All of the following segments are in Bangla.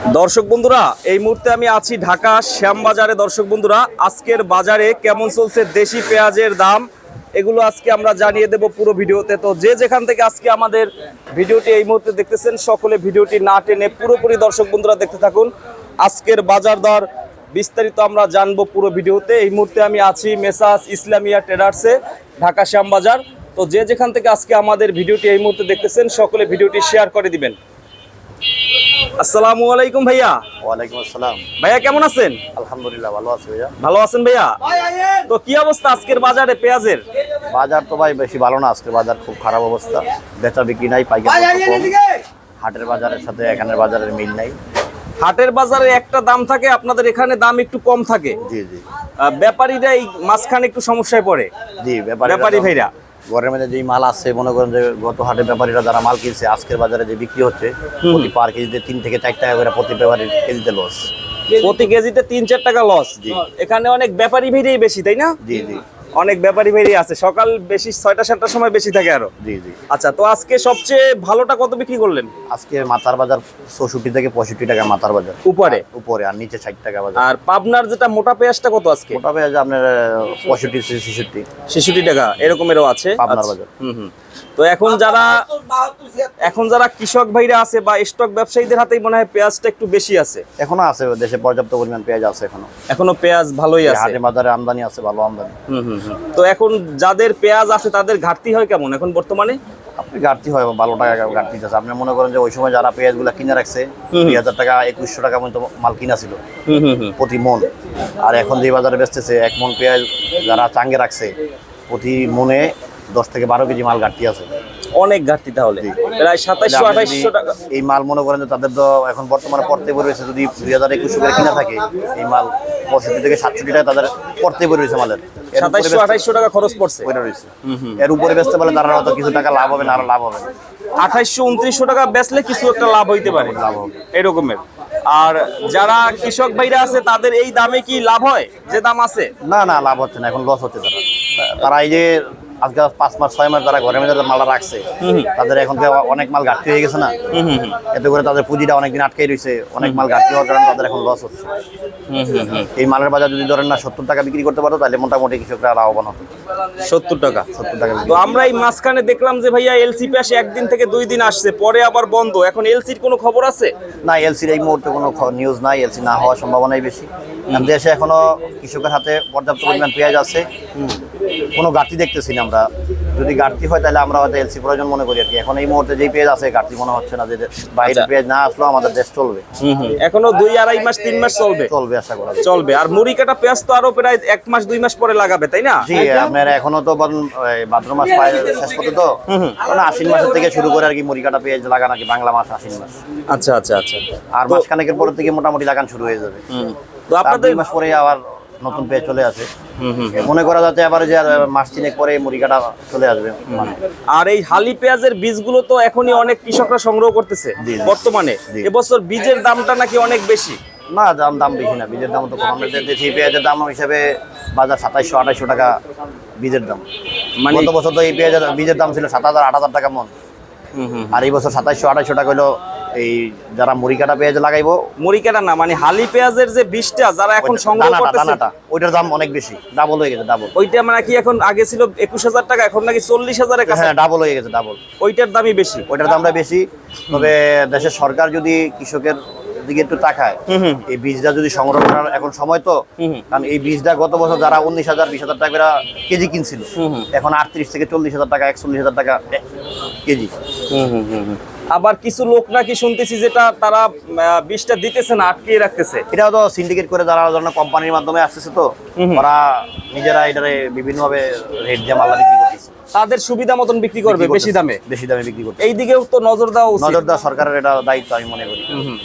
দর্শক বন্ধুরা, এই মুহূর্তে আমি আছি ঢাকা শ্যামবাজারে। দর্শক বন্ধুরা, আজকের বাজারে কেমন চলছে দেশি পেঁয়াজের দাম, এগুলো আজকে আমরা জানিয়ে দেব পুরো ভিডিওতে। তো যে যেখান থেকে আজকে আমাদের ভিডিওটি এই মুহূর্তে দেখতেছেন, সকলে ভিডিওটি না টেনে পুরোপুরি দর্শক বন্ধুরা দেখতে থাকুন। আজকের বাজার দর বিস্তারিত আমরা জানব পুরো ভিডিওতে। এই মুহূর্তে আমি আছি মেসাস ইসলামিয়া ট্রেডার্সে ঢাকা শ্যামবাজার। তো যে যেখান থেকে আজকে আমাদের ভিডিওটি এই মুহূর্তে দেখতেছেন, সকলে ভিডিওটি শেয়ার করে দিবেন। আসসালামু আলাইকুম ভাইয়া। ওয়ালাইকুম আসসালাম। ভাইয়া কেমন আছেন? আলহামদুলিল্লাহ ভালো আছি ভাইয়া। ভালো আছেন ভাইয়া? তো কি অবস্থা আজকের বাজারে পেঁয়াজের? বাজার তো ভাই বেশি ভালো না আজকে বাজার খুব খারাপ অবস্থা। বেচা বিক্রি নাই পাইকারি। হাটের বাজারের সাথে এখানের বাজারের মিল নাই। হাটের বাজারে একটা দাম থাকে আপনাদের এখানে দাম একটু কম থাকে। জি জি। ব্যাপারীরা এই মাঝখানে একটু সমস্যায় পড়ে। জি ব্যাপারী ব্যাপারী ভাইরা। ঘরের মধ্যে যেই মাল আছে মনে করেন যে গত হাটে ব্যাপারীরা যারা মাল কিনছে আজকের বাজারে যে বিক্রি হচ্ছে প্রতি পার কেজিতে তিন থেকে চার টাকা করে প্রতি ব্যাপারীর কেজিতে লস প্রতি কেজিতে তিন চার টাকা লস জি। এখানে অনেক ব্যাপারী ভিড়েই বেশি তাই না? জি জি। অনেক ব্যাপারী ভাইরাই আছে। সকাল বেশি ছয়টা সাতটার সময় বেশি থাকে আরও। জি জি। আচ্ছা তো আজকে সবচেয়ে ভালোটা কত বিক্রি করলেন? আজকে মাথার বাজার চৌষট্টি থেকে পঁয়ষট্টি টাকা মাথার বাজার। উপরে? উপরে আর নিচে ষাট টাকা বাজার। আর পাবনার যেটা মোটা পেঁয়াজটা কত আজকে? মোটা পেঁয়াজ আপনার পঁয়ষট্টি ছেষট্টি। ছেষট্টি টাকা এরকমেরও আছে? পাবনার আচ্ছা। বাজার। হুম হুম। তো এখন যারা এখন যারা কৃষক ভাইরা আছে বা স্টক ব্যবসায়ীদের হাতেই মনে হয় পেঁয়াজটা একটু বেশি আছে। এখনও আছে দেশে পর্যাপ্ত পরিমাণ পেঁয়াজ আছে এখনও। এখনও পেঁয়াজ ভালোই আছে। হাটে বাজারে আমদানি আছে ভালো আমদানি। হুম হুম। তো এখন যাদের পেঁয়াজ আছে তাদের ঘাটতি হয় কেমন? এখন বর্তমানে? আপনি ঘাটতি হয় ভালো টাকা ঘাটতি আছে। আপনি মনে করেন যে ওই সময় যারা পেঁয়াজগুলা কিনে রাখছে দুই হাজার টাকা একুশশো টাকা পর্যন্ত মাল কিনা ছিল। হুম হুম হুম। প্রতি মন। আর এখন যে বাজারে বেচতেছে এক মন পেঁয়াজ যারা চাঙ্গে রাখছে প্রতি মনে দশ থেকে বারো কেজি মাল ঘাটতি আছে। অনেক ঘাটতি তাহলে। প্রায় সাতাইশশো আঠাইশশো টাকা এই মাল মনে করেন যে তাদের তো এখন বর্তমানে পড়তে পড়ে রয়েছে যদি দুই হাজার একুশশো করে কিনা থাকে এই মাল পঁয়ষট্টি থেকে সাতষট্টি টাকা তাদের পড়তে পড়ে রয়েছে মালের। সাতাইশশো আঠাইশশো টাকা খরচ পড়ছে। পড়ে রয়েছে। এর উপরে বেচতে পারলে তারা হয়তো কিছু টাকা লাভ হবে না আরও লাভ হবে। আঠাইশশো উনত্রিশশো টাকা বেচলে কিছু একটা লাভ হইতে পারে। লাভ হবে। এরকমের। আর যারা কৃষক ভাইরা আছে তাদের এই দামে কি লাভ হয়? যে দাম আছে? না না লাভ হচ্ছে না এখন লস হচ্ছে তারা। তারা এই যে আজকে পাঁচ মাস ছয় মাস যারা ঘরের মধ্যে মালটা রাখছে তাদের এখন অনেক মাল ঘাটতি হয়ে গেছে না এতে করে তাদের পুঁজিটা অনেকদিন আটকে রয়েছে অনেক মাল ঘাটতি হওয়ার কারণে তাদের এখন লস হচ্ছে। এই মালের বাজার যদি ধরেন না সত্তর টাকা বিক্রি করতে পারো তাহলে মোটামুটি কৃষকরা লাভবান হতো সত্তর টাকা। সত্তর টাকা তো আমরা এই মাঝখানে দেখলাম যে ভাইয়া এলসি পেশে একদিন থেকে দুই দিন আসছে পরে আবার বন্ধ। এখন এলসির কোনো খবর আছে? না এলসির এই মুহূর্তে কোনো নিউজ নাই এলসি না হওয়ার সম্ভাবনাই বেশি। দেশে এখনও কৃষকের হাতে পর্যাপ্ত পরিমাণ পেঁয়াজ আছে। কোনো ঘাটতি দেখতেছি না আমরা যদি ঘাটতি হয় তাহলে আমরা হয়তো এলসি প্রয়োজন মনে করি আর কি। এখন এই মুহূর্তে যেই পেঁয়াজ আছে ঘাটতি মনে হচ্ছে না যে বাইরে আচ্ছা। পেঁয়াজ না আসলেও আমাদের দেশ চলবে। এখনও দুই আড়াই মাস তিন মাস চলবে? চলবে আশা করা চলবে। আর মুড়ি কাটা পেঁয়াজ তো আরও প্রায় এক মাস দুই মাস পরে লাগাবে তাই না? জি আপনার এখনও তো ভাদ্র মাস পায় শেষ পর্যন্ত। তো মানে আশ্বিন মাসের থেকে শুরু করে আর কি মুড়ি কাটা পেঁয়াজ লাগা নাকি বাংলা মাস আশ্বিন মাস। আচ্ছা আচ্ছা আচ্ছা। আর মাস খানেকের পর থেকে মোটামুটি লাগান শুরু হয়ে যাবে। তো আপনাদের দুই মাস পরে আবার নতুন পেঁয়াজ চলে আসে। মনে করা যাচ্ছে আবার যে মাস তিনেক পরে মুড়ি কাটা চলে আসবে। আর এই হালি পেঁয়াজের বীজগুলো তো এখনই অনেক কৃষকরা সংগ্রহ করতেছে। বর্তমানে। এবছর বীজের দামটা নাকি অনেক বেশি? না দাম দাম বেশি না। বীজের দাম তো কম। আমরা পেঁয়াজের দাম হিসাবে বাজার সাতাইশশো আঠাইশশো টাকা বীজের দাম। মানে গত বছর তো এই পেঁয়াজের বীজের দাম ছিল সাত হাজার আট হাজার টাকা মন। আর এই বছর সাতাইশশো আঠাইশশো টাকা হলো এই যারা মুড়ি কাটা পেঁয়াজ লাগাইবো মুড়ি কাটা না মানে হালি পেঁয়াজের যে বীজটা যারা এখন সংগ্রহ করতেছে ওইটার দাম অনেক বেশি ডাবল হয়ে গেছে ডাবল ওইটা মানে কি এখন আগে ছিল একুশ হাজার টাকা এখন নাকি চল্লিশ হাজারের কাছে। হ্যাঁ ডাবল হয়ে গেছে ডাবল ওইটার দামই বেশি। ওইটার দামটা বেশি তবে দেশের সরকার যদি কৃষকের দিকে একটু তাকায় এই বীজটা যদি সংগ্রহ করার এখন সময় তো কারণ এই বীজটা গত বছর যারা উনিশ হাজার বিশ হাজার টাকা কেজি কিনছিল এখন আটত্রিশ থেকে চল্লিশ হাজার টাকা একচল্লিশ হাজার টাকা কেজি। আবার কিছু লোক নাকি শুনতেছি যেটা তারা বীজটা দিতেছে না আটকিয়ে রাখতেছে। এটাও তো সিন্ডিকেট করে যারা ধরনের কোম্পানির মাধ্যমে আসতেছে তো ওরা নিজেরা এটারে বিভিন্নভাবে রেট দিয়ে মাল্লা বিক্রি করতেছে। তাদের সুবিধা মতন বিক্রি করবে বেশি দামে? বেশি দামে বিক্রি করতে এই দিকেও তো নজর দেওয়া নজর দেওয়া সরকারের এটা দায়িত্ব আমি মনে করি।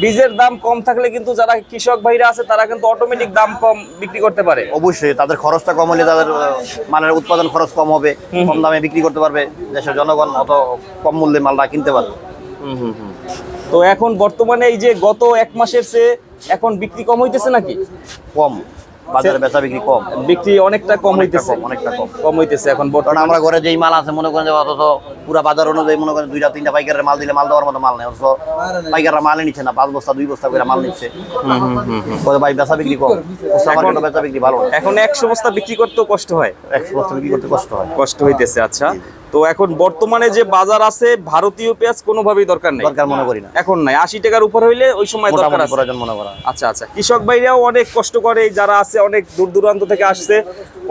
বীজের দাম কম থাকলে কিন্তু যারা কৃষক ভাইরা আছে তারা কিন্তু অটোমেটিক দাম কম বিক্রি করতে পারে। অবশ্যই তাদের খরচটা কম হলে তাদের মালের উৎপাদন খরচ কম হবে কম দামে বিক্রি করতে পারবে। দেশের জনগণ অত কম মূল্যে মালটা কিনতে পারবে। তো এখন বর্তমানে এই যে গত এক মাসের চেয়ে এখন বিক্রি কম হইতেছে নাকি? কম। বাজারে বেচা বিক্রি কম। বিক্রি অনেকটা কম হইতেছে। অনেকটা কম। কম হইতেছে এখন বর্তমানে। আমরা ঘরে যেই মাল আছে মনে করেন যে অথচ পুরা বাজার অনুযায়ী মনে করেন দুইটা তিনটা পাইকারের মাল দিলে মাল দেওয়ার মতো মাল নেই অথচ পাইকাররা মালই নিচ্ছে না পাঁচ বস্তা দুই বস্তা করে মাল নিচ্ছে। ভাই বেচা বিক্রি কম। মার্কেটে বেচা বিক্রি ভালো এখন একশো বস্তা বিক্রি করতেও কষ্ট হয়। একশো বস্তা বিক্রি করতে কষ্ট হয়। কষ্ট হইতেছে আচ্ছা। তো এখন বর্তমানে যে বাজার আছে ভারতীয় পেঁয়াজ কোনোভাবেই দরকার নেই। দরকার মনে করি না। এখন নাই। আশি টাকার উপর হইলে ওই সময় দরকার আছে। প্রয়োজন মনে করা। আচ্ছা আচ্ছা। কৃষক ভাইরাও অনেক কষ্ট করে যারা আছে অনেক দূর দূরান্ত থেকে আসছে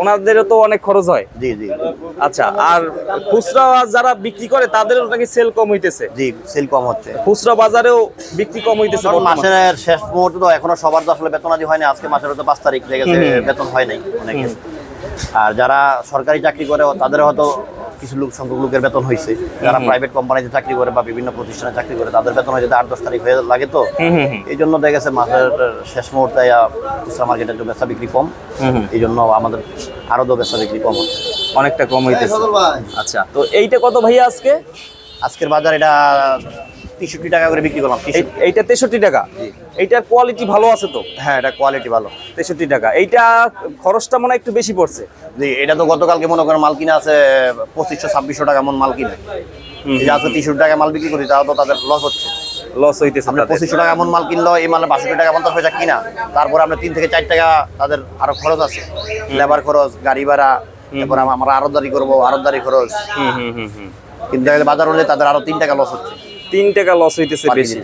ওনাদেরও তো অনেক খরচ হয়। জি জি। আচ্ছা আর খুচরা যারা বিক্রি করে তাদেরও নাকি সেল কম হইতেছে। জি সেল কম হচ্ছে। খুচরা বাজারেও বিক্রি কম হইতেছে মাসের শেষ মুহূর্তে তো এখনও সবার তো আসলে বেতন আদি হয়নি আজকে মাসের তো পাঁচ তারিখ গেছে বেতন হয় নাই অনেকে আর যারা সরকারি চাকরি করে তাদের হয়তো কিছু লোক সংখ্যক লোকের বেতন হয়েছে যারা প্রাইভেট কোম্পানিতে চাকরি করে বা বিভিন্ন প্রতিষ্ঠানে চাকরি করে তাদের বেতন হয়েছে আট দশ তারিখ হয়ে লাগে তো। এই জন্য দেখা গেছে মাসের শেষ মুহূর্তে খুচরা মার্কেটে বেচা বিক্রি কম। এই জন্য আমাদের আরও তো বেচা বিক্রি কম হচ্ছে। অনেকটা কম হইতেছে। আচ্ছা তো এইটা কত ভাইয়া আজকে? আজকের বাজার এটা তেষট্টি টাকা করে বিক্রি করলাম এইটা তেষট্টি টাকা? এইটার কোয়ালিটি ভালো আছে তো? হ্যাঁ এটা কোয়ালিটি ভালো। তেষট্টি টাকা। এইটা খরচটা মনে একটু বেশি পড়ছে। জি এটা তো গতকালকে মনে করেন মাল কিনা আছে পঁচিশশো ছাব্বিশশো টাকা এমন মাল কিনে। এই আজকে তিনশো টাকা মাল বিক্রি করি তাও তো তাদের লস হচ্ছে। লস হইতেছে আমরা পঁচিশশো টাকা এমন মাল কিনলো এই মালে বাষট্টি টাকা পঞ্চাশ পয়সা কিনা তারপরে আমরা তিন থেকে চার টাকা তাদের আরও খরচ আছে। লেবার খরচ গাড়ি ভাড়া তারপরে আম- আমরা আরতদারি করব আরতদারি খরচ। হুম হুম হুম হুম। কিন্তু বাজার হলে তাদের আরও তিন টাকা লস হচ্ছে। তিন টাকা লস হইতেছে বেশি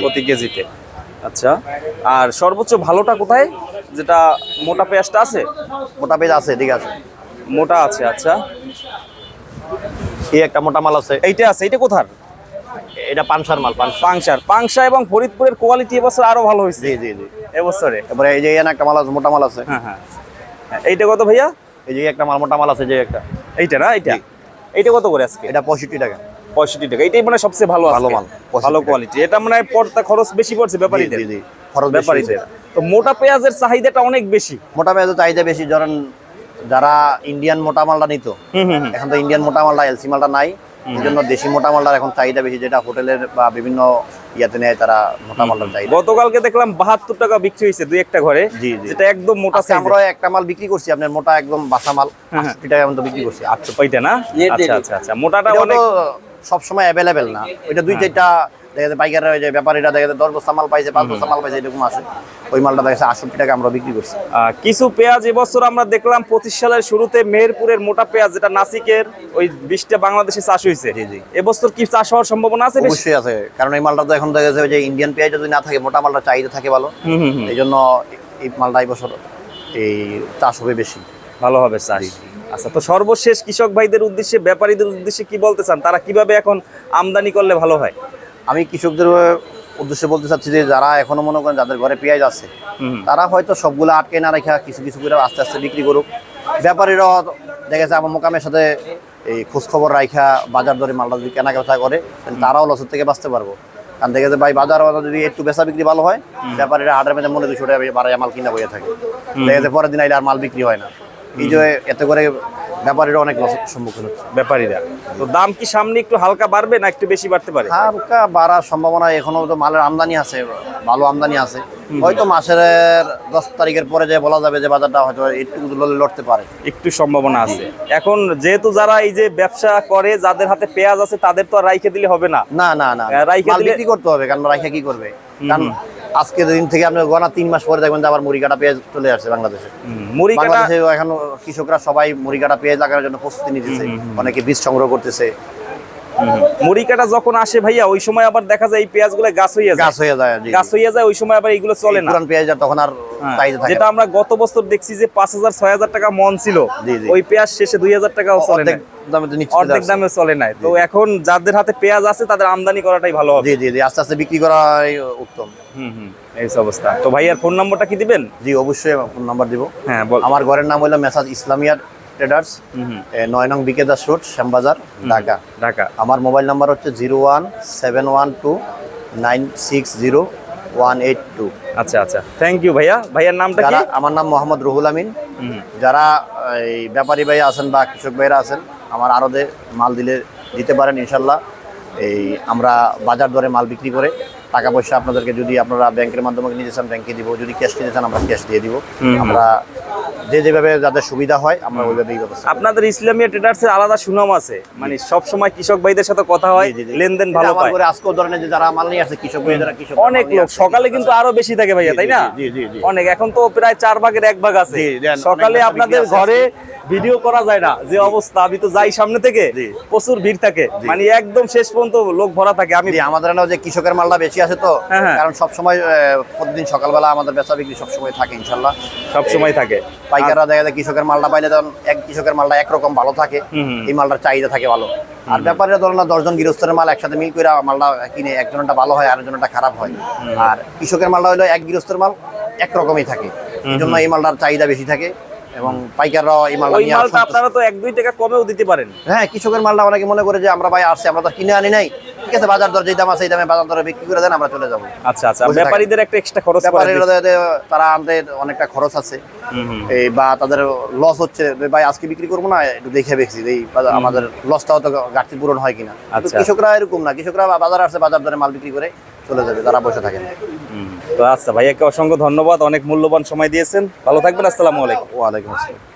প্রতি কেজিতে। আচ্ছা আর সর্বোচ্চ ভালোটা কোথায়? যেটা মোটা পেঁয়াজটা আছে? মোটা পেজ আছে ঠিক আছে। মোটা আছে আচ্ছা। এই একটা মোটা মাল আছে। এইটা আছে এইটা কোথার? এটা পানসার মাল পাংশার পাংশা এবং ফরিদপুরের কোয়ালিটি এবছর আরও ভালো হয়েছে। জি জি জি। এবছরে? এবারে এই যে এখানে একটা মাল আছে মোটা মাল আছে। হ্যাঁ হ্যাঁ। এইটা কত ভাইয়া? এই যে একটা মাল মোটা মাল আছে যে একটা। এইটা না এইটা? এইটা কত করে আজকে? এটা পঁয়ষট্টি টাকা। পঁয়ষট্টি টাকা। এটাই মানে সবচেয়ে ভালো ভালো মাল, ভালো কোয়ালিটি এটা মানে পড়তা খরচ বেশি পড়ছে ব্যাপারীদের। জি জি খরচ ব্যাপারীদের। তো মোটা পেঁয়াজের চাহিদাটা অনেক বেশি। মোটা পেঁয়াজের চাহিদা বেশি। ধরেন যারা ইন্ডিয়ান মোটা মালটা নিত। এখন তো ইন্ডিয়ান মোটা মালটা এলসি মালটা নাই। এই জন্য দেশি মোটা মালটার এখন চাহিদা বেশি যেটা হোটেলের বা বিভিন্ন ইয়াতে নেয় তারা মোটা মালটার চাহিদা। গতকালকে দেখলাম বাহাত্তর টাকা বিক্রি হয়েছে দুই একটা ঘরে। যেটা একদম মোটা আমরা একটা মাল বিক্রি করছি আপনার মোটা একদম বাসা মাল হ্যাঁ, আটষট্টি টাকা মতো বিক্রি করছি। আচ্ছা ওইটা না? আচ্ছা আচ্ছা আচ্ছা। মোটাটা অনেক সবসময় অ্যাভেলেবেল না। ওইটা দুই চারটা দেখা যায় পাইকাররা ওই যে ব্যাপারীরা দেখা যায় দশ বস্তা মাল পাইছে পাঁচ বস্তা মাল পাইছে এরকম আসে ওই মালটা দেখা যাচ্ছে আটষট্টি টাকা আমরা বিক্রি করছি। কিছু পেঁয়াজ এবছর আমরা দেখলাম পঁচিশ সালের শুরুতে মেহেরপুরের মোটা পেঁয়াজ যেটা নাসিকের ওই বিশটা বাংলাদেশে চাষ হয়েছে। এবছর কি চাষ হওয়ার সম্ভাবনা আছে বেশি? অবশ্যই আছে। কারণ এই মালটা তো এখন দেখা যাচ্ছে যে ইন্ডিয়ান পেঁয়াজটা যদি না থাকে মোটা মালটা চাহিদা থাকে ভালো। এই জন্য এই মালটা এই বছর এই চাষ হবে বেশি। ভালো হবে চাষ। আচ্ছা তো সর্বশেষ কৃষক ভাইদের উদ্দেশ্যে ব্যাপারীদের উদ্দেশ্যে কি বলতে চান? তারা কীভাবে এখন আমদানি করলে ভালো হয়? আমি কৃষকদের উদ্দেশ্যে বলতে চাচ্ছি যে যারা এখনও মনে করেন যাদের ঘরে পেঁয়াজ আছে তারা হয়তো সবগুলো আটকে না রেখা কিছু কিছু করে আস্তে আস্তে বিক্রি করুক। ব্যাপারীরা দেখেছে আমার মোকামের সাথে এই খোঁজ খবর রাখা বাজার দরে মালটা যদি কেনা বেচা করে তাহলে তারাও লসের থেকে বাঁচতে পারব। কারণ দেখেছে ভাই বাজার যদি একটু বেচা বিক্রি ভালো হয় ব্যাপারীরা হাটের মধ্যে মনে দুশো টাকা বাড়ায় মাল কিনা বইয়ে থাকে। দেখেছে পরের দিন আইলে আর মাল বিক্রি হয় না। এই যে এতে করে ব্যাপারীরা অনেক লসের সম্মুখীন হচ্ছে। ব্যাপারীরা। তো দাম কি সামনে একটু হালকা বাড়বে না একটু বেশি বাড়তে পারে? হালকা বাড়ার সম্ভাবনা এখনও তো মালের আমদানি আছে ভালো আমদানি আছে। হয়তো মাসের দশ তারিখের পরে যে বলা যাবে যে বাজারটা হয়তো একটু লড়ে লড়তে পারে। একটু সম্ভাবনা আছে। এখন যেহেতু যারা এই যে ব্যবসা করে যাদের হাতে পেঁয়াজ আছে তাদের তো আর রাইখে দিলে হবে না। না না না। রাইখে দিলে- বিক্রি করতে হবে কারণ রাইখে কি করবে? কারণ আজকের দিন থেকে আপনি গনা তিন মাস পরে দেখবেন যে আবার মুড়ি কাটা পেঁয়াজ চলে আসছে বাংলাদেশে। মুড়ি বাংলাদেশে এখন কৃষকরা সবাই মুড়ি কাটা পেঁয়াজ লাগানোর জন্য প্রস্তুতি নিতেছে। অনেকে বীজ সংগ্রহ করতেছে। মুড়ি কাটা যখন আসে ভাইয়া ওই সময় আবার দেখা যায় এই পেঁয়াজগুলো গাছ হয়ে যায়। গাছ হয়ে যায় গাছ হয়ে যায় ওই সময় আবার এগুলো চলে না। পুরান পেঁয়াজ তখন আর হ্যাঁ, যেটা আমরা গত বছর দেখছি যে পাঁচ হাজার ছয় হাজার টাকা মন ছিল। ওই পেঁয়াজ শেষে দুই হাজার টাকাও চলে না অর্ধেক দামে চলে নাই। তো এখন যাদের হাতে পেঁয়াজ আছে তাদের আমদানি করাটাই ভালো হবে। জি জি আস্তে আস্তে বিক্রি করাই উত্তম। হুম হুম এই অবস্থা। তো ভাইয়ার ফোন নাম্বারটা কি দিবেন? জি অবশ্যই ফোন নাম্বার দিব। হ্যাঁ বল। আমার ঘরের নাম হলো মেসাজ ইসলামিয়া ট্রেডার্স নয় নং বিকে দাস রোড শ্যামবাজার ঢাকা। ঢাকা। আমার মোবাইল নাম্বার হচ্ছে zero one seven one two nine six zero one eight two. আচ্ছা আচ্ছা। থ্যাংক ইউ ভাইয়া। ভাইয়ার নামটা কি? যারা আমার নাম মোহাম্মদ রুহুল আমিন। যারা এই ব্যাপারী ভাইয়া আছেন বা কৃষক ভাইরা আছেন আমার আরদে মাল দিলে দিতে পারেন ইনশাল্লাহ। এই আমরা বাজার দরে মাল বিক্রি করে টাকা পয়সা আপনাদেরকে যদি আপনারা ব্যাংকের মাধ্যমে নিতে চান ব্যাংকে দিব। যদি ক্যাশ নিতে চান আমরা ক্যাশ দিয়ে দিব। আমরা যে যেভাবে যাদের সুবিধা হয় আমরা ওইভাবেই ব্যবস্থা আপনাদের ইসলামিয়া ট্রেডার্সের আলাদা সুনাম আছে। মানে সব সময় কৃষক ভাইদের সাথে কথা হয়। লেনদেন ভালো আমার পায়। করে আজকেও ধরেন যে যারা মাল নিয়ে আসে কৃষক ভাই যারা কৃষক অনেক লোক সকালে কিন্তু আরও বেশি থাকে ভাইয়া তাই না? জি, জি, জি। অনেক এখন তো প্রায় চার ভাগের এক ভাগ আছে। সকালে আপনাদের ঘরে ভিডিও করা যায় না। যে অবস্থা আমি তো যাই সামনে থেকে। প্রচুর ভিড় থাকে। মানে একদম শেষ পর্যন্ত লোক ভরা থাকে আমি আমাদের এখানে যে কৃষকের মালটা বেশি আছে তো হ্যাঁ, হ্যাঁ। কারণ সব সময় প্রতিদিন সকালবেলা আমাদের বেচা বিক্রি সব সময় থাকে ইনশাল্লাহ। সব সময় থাকে। পাইকাররা দেখা যায় কৃষকের মালটা পাইলে তখন এক কৃষকের মালটা একরকম ভালো থাকে। এই মালটার চাহিদা থাকে ভালো। আর ব্যাপারে ধরো না দশজন গৃহস্থের মাল একসাথে মিল করে মালটা কিনে একজনটা ভালো হয় আরেকজনটা খারাপ হয়। আর কৃষকের মালটা হলো এক গৃহস্থের মাল একরকমই থাকে এই জন্য এই মালটার চাহিদা বেশি থাকে। এবং পাইকাররাও এই মালটা ওই নিয়ে মালটা আপনারা তো এক দুই টাকা কমেও দিতে পারেন। হ্যাঁ কৃষকের মালটা অনেকে মনে করে যে আমরা ভাই আসছি আমরা তো কিনে আনি নাই। ঠিক আছে বাজার দর যেই দাম আছে এই দামে বাজার দরে বিক্রি করে দেন আমরা চলে যাব। আচ্ছা আচ্ছা ব্যাপারীদের একটা এক্সট্রা খরচ তারা আনতে অনেকটা খরচ আছে। এই বা তাদের লস হচ্ছে ভাই আজকে বিক্রি করব না একটু দেখে বেশি এই বাজার- আমাদের লসটাও তো ঘাটতি পূরণ হয় কিনা। আচ্ছা। কৃষকরা এরকম না কৃষকরা বাজারে আসছে বাজার দরে মাল বিক্রি করে চলে যাবে তারা বসে থাকে না হুম। তো আচ্ছা ভাইয়াকে অসংখ্য ধন্যবাদ, অনেক মূল্যবান সময় দিয়েছেন। ভালো থাকবেন, আসসালামু আলাইকুম। ওয়ালাইকুম আসসালাম।